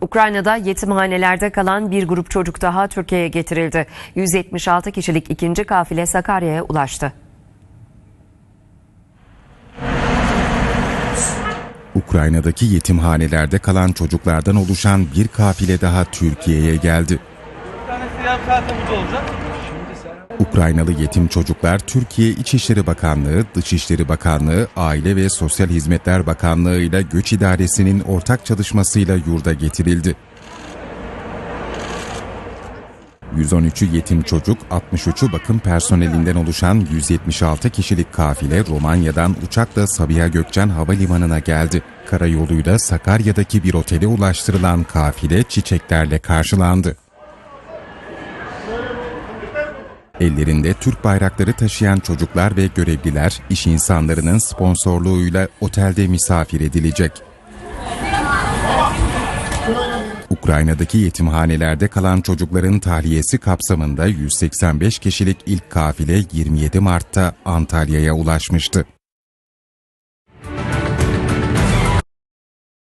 Ukrayna'da yetimhanelerde kalan bir grup çocuk daha Türkiye'ye getirildi. 176 kişilik ikinci kafile Sakarya'ya ulaştı. Ukrayna'daki yetimhanelerde kalan çocuklardan oluşan bir kafile daha Türkiye'ye geldi. Bir tane siyah olacak. Ukraynalı yetim çocuklar Türkiye İçişleri Bakanlığı, Dışişleri Bakanlığı, Aile ve Sosyal Hizmetler Bakanlığı ile Göç İdaresi'nin ortak çalışmasıyla yurda getirildi. 113'ü yetim çocuk, 63'ü bakım personelinden oluşan 176 kişilik kafile Romanya'dan uçakla Sabiha Gökçen Havalimanı'na geldi. Karayoluyla Sakarya'daki bir otele ulaştırılan kafile çiçeklerle karşılandı. Ellerinde Türk bayrakları taşıyan çocuklar ve görevliler iş insanlarının sponsorluğuyla otelde misafir edilecek. Ukrayna'daki yetimhanelerde kalan çocukların tahliyesi kapsamında 185 kişilik ilk kafile 27 Mart'ta Antalya'ya ulaşmıştı.